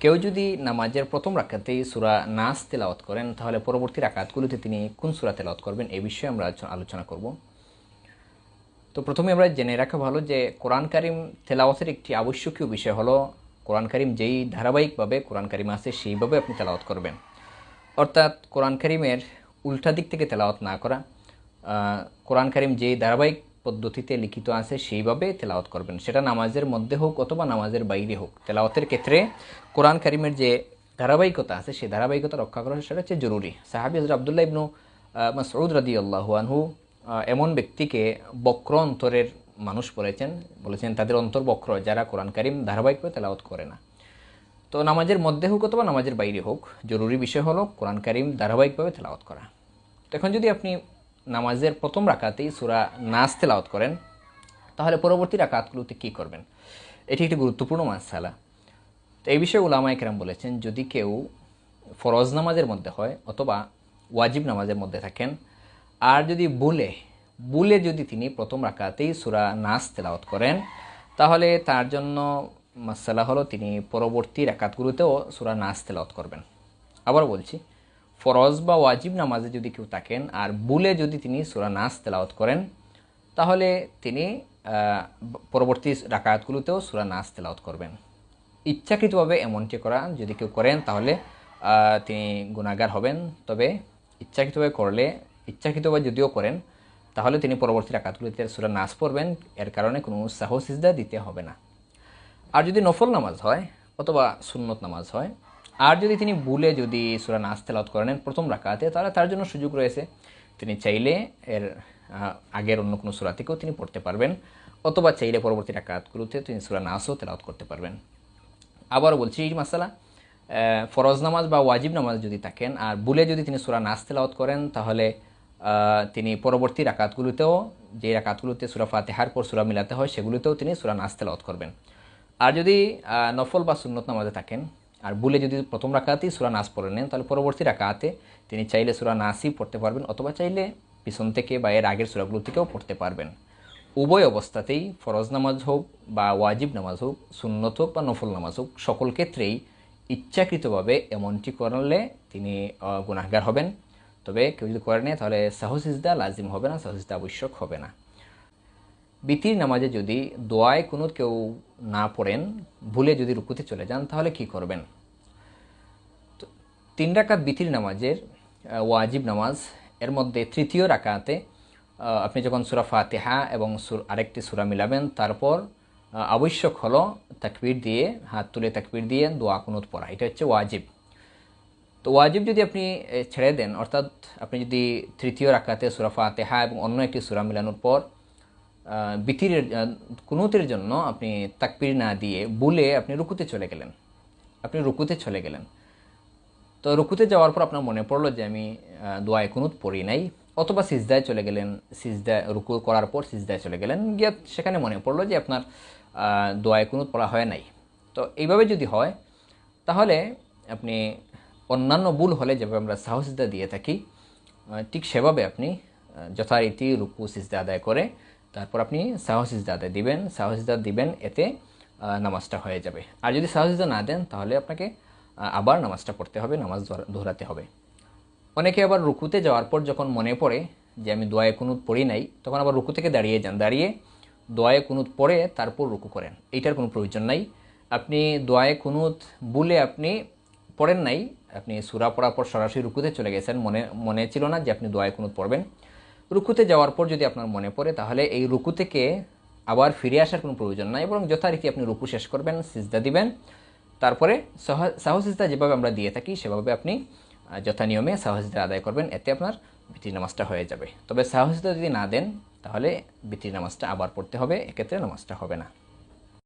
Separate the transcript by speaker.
Speaker 1: কেউ যদি নামাজের প্রথম রাকাতেই সুরা নাস তেলাওয়াত করেন, তাহলে পরবর্তী রাকাতগুলোতে তিনি কোন সুরা তেলাওয়াত করবেন এ বিষয়ে আমরা আলোচনা- করব। তো প্রথমে আমরা জেনে রাখা ভালো যে কোরআন কারিম তেলাওয়াতের একটি আবশ্যকীয় বিষয় হলো, কোরআন কারিম যেই ধারাবাহিকভাবে কোরআন কারিম আছে, সেইভাবে আপনি তেলাওয়াত করবেন। অর্থাৎ কোরআন কারিমের উল্টা দিক থেকে তেলাওয়াত না করা কোরআন কারিম যেই ধারাবাহিক পদ্ধতিতে লিখিত আছে, সেইভাবে তেলাওয়াত করবেন। সেটা নামাজের মধ্যে হোক অথবা নামাজের বাইরে হোক। তেলাওয়াতের ক্ষেত্রে কোরআন কারিমের যে ধারাবাহিকতা আছে, সেই ধারাবাহিকতা রক্ষা করা সেটা হচ্ছে জরুরি। সাহাবি হজরত আবদুল্লাহ ইবনু মাসউদ রাদি আল্লাহু আনহু এমন ব্যক্তিকে বক্র অন্তরের মানুষ বলেছেন বলেছেন তাদের অন্তর বক্র, যারা কোরআন কারিম ধারাবাহিকভাবে তেলাওয়াত করে না। তো নামাজের মধ্যে হোক অথবা নামাজের বাইরে হোক, জরুরি বিষয় হলো কোরআন কারিম ধারাবাহিকভাবে তেলাওয়াত করা। তো এখন যদি আপনি নামাজের প্রথম রাকাতেই সুরা নাচ তেলাওয়াত করেন। তাহলে পরবর্তী রাকাতগুলোতে কী করবেন? এটি একটি গুরুত্বপূর্ণ মাসালা। তো এই বিষয়ে উলামা একরাম বলেছেন, যদি কেউ ফরজ নামাজের মধ্যে হয় অথবা ওয়াজিব নামাজের মধ্যে থাকেন, আর যদি বুলে বুলে যদি তিনি প্রথম রাকাতেই সুরা নাচ তেলাওয়াত করেন, তাহলে তার জন্য মাসালা হলো তিনি পরবর্তী রাকাতগুলোতেও সুরা নাচ তেলাওয়াত করবেন। আবার বলছি ফরজ বা ওয়াজিব নামাজে যদি কেউ থাকেন আর বুলে যদি তিনি সুরা নাস তেলাওয়াত করেন, তাহলে তিনি পরবর্তী রাকাতগুলোতেও সুরা নাচ তেলাওয়াত করবেন। ইচ্ছাকৃতভাবে এমনটি করা যদি কেউ করেন, তাহলে তিনি গুণাগার হবেন। তবে ইচ্ছাকৃতভাবে করলে, ইচ্ছাকৃতভাবে যদিও করেন, তাহলে তিনি পরবর্তী রাকাতগুলিতে সুরা নাচ পড়বেন। এর কারণে কোনো সাহসিজদা দিতে হবে না। আর যদি নফল নামাজ হয় অথবা সুন্নত নামাজ হয় আর যদি তিনি ভুলে যদি সুরা নাচ তেলাওয়াত করে নেন প্রথম রাকাতে, তাহলে তার জন্য সুযোগ রয়েছে। তিনি চাইলে এর আগের অন্য কোনো সুরা থেকেও তিনি পড়তে পারবেন, অথবা চাইলে পরবর্তী রাকাতগুলোতে তিনি সুরা নাচও তেলাওয়াত করতে পারবেন। আবারও বলছি এই মাসালা ফরজ নামাজ বা ওয়াজিব নামাজ যদি থাকেন, আর ভুলে যদি তিনি সুরা নাচ তেলাওয়াত করেন, তাহলে তিনি পরবর্তী রাকাতগুলোতেও, যে রাকাতগুলোতে সুরা ফাতেহার পর সুরা মিলাতে হয়, সেগুলোতেও তিনি সুরা নাচ তেলাওয়াত করবেন। আর যদি নফল বা সুন্নত নামাজে থাকেন আর ভুলে যদি প্রথম রাকাতেই সুরা নাস পড়ে নেন তাহলে পরবর্তী রাকাতে তিনি চাইলে সুরা নাচই পড়তে পারবেন অথবা চাইলে পিছন থেকে বা এর আগের সুরাগুলো থেকেও পড়তে পারবেন। উভয় অবস্থাতেই ফরজ নামাজ হোক বা ওয়াজিব নামাজ হোক সুন্নত হোক বা নফল নামাজ হোক সকল ক্ষেত্রেই ইচ্ছাকৃতভাবে এমনটি করলে তিনি আহ, গুনাহগার হবেন। তবে কেউ যদি করে নেয় তাহলে সাহসিজদা লাজিম হবে না সাহসিজদা আবশ্যক হবে না। বিতির নামাজে যদি দোয়ায় কোনো কেউ না পড়েন, ভুলে যদি রুকুতে চলে যান, তাহলে কি করবেন? তিন রাকাত বিতির নামাজের ওয়াজিব নামাজ, এর মধ্যে তৃতীয় রাকাতে আপনি যখন সুরা ফাতেহা এবং সুর, আরেকটি সুরা মিলাবেন, তারপর আবশ্যক হলো তাকবির দিয়ে, হাত তুলে তাকবির দিয়ে দোয়া কুনুত পড়া। এটা হচ্ছে ওয়াজিব। তো ওয়াজিব যদি আপনি ছেড়ে দেন, অর্থাৎ আপনি যদি তৃতীয় রাকাতে সুরা ফাতেহা এবং অন্য একটি সুরা মিলানোর পর বিতিরের কুনুতের জন্য আপনি তাকবির না দিয়ে বুলে আপনি রুকুতে চলে গেলেন। আপনি রুকুতে চলে গেলেন। তো রুকুতে যাওয়ার পর আপনার মনে পড়ল যে আমি দোয়ায় কুনুত পড়ি নাই, অথবা সিজদায় চলে গেলেন, সিজদা, রুকু করার পর সিজদায় চলে গেলেন, গিয়ে সেখানে মনে পড়ল যে আপনার দোয়ায় কুনুত পড়া হয় নাই। তো এইভাবে যদি হয়, তাহলে আপনি অন্যান্য ভুল হলে যেভাবে আমরা সাহসিদা দিয়ে থাকি ঠিক সেভাবে আপনি যথারীতি রুকু, সিজদা আদায় করে তারপর আপনি সাহসিজদা আদায় দিবেন, সাহসিজদা দিবেন, এতে নামাজটা হয়ে যাবে। আর যদি সাহসিজদা না দেন, তাহলে আপনাকে আবার নামাজটা পড়তে হবে, নামাজ দোহরাতে হবে। অনেকে আবার রুকুতে যাওয়ার পর যখন মনে পড়ে যে আমি দোয়ায় কুনুত পড়ি নাই, তখন আবার রুকু থেকে দাঁড়িয়ে যান। দাঁড়িয়ে দোয়ায় কুনুত পড়ে, তারপর রুকু করেন। এইটার কোনো প্রয়োজন নাই। আপনি দোয়ায় কুনুত বলে আপনি পড়েন নাই, আপনি সুরা পড়ার পর সরাসরি রুকুতে চলে গেছেন, মনে মনে ছিল না যে আপনি দোয়ায় কুনুত পড়বেন। রুকুতে যাওয়ার পর যদি আপনার মনে পড়ে, তাহলে এই রুকু থেকে আবার ফিরে আসার কোনো প্রয়োজন নাই এবং যথারীতি আপনি রুকু শেষ করবেন, সিজদা দিবেন। তারপরে সাহসিজদা যেভাবে আমরা দিয়ে থাকি, সেভাবে আপনি যথা নিয়মে সাহসিজদা আদায় করবেন, এতে আপনার বিতির নামাজটা হয়ে যাবে। তবে সাহসিজদা যদি না দেন, তাহলে বিতির নামাজটা আবার পড়তে হবে, এক্ষেত্রে নামাজটা হবে না।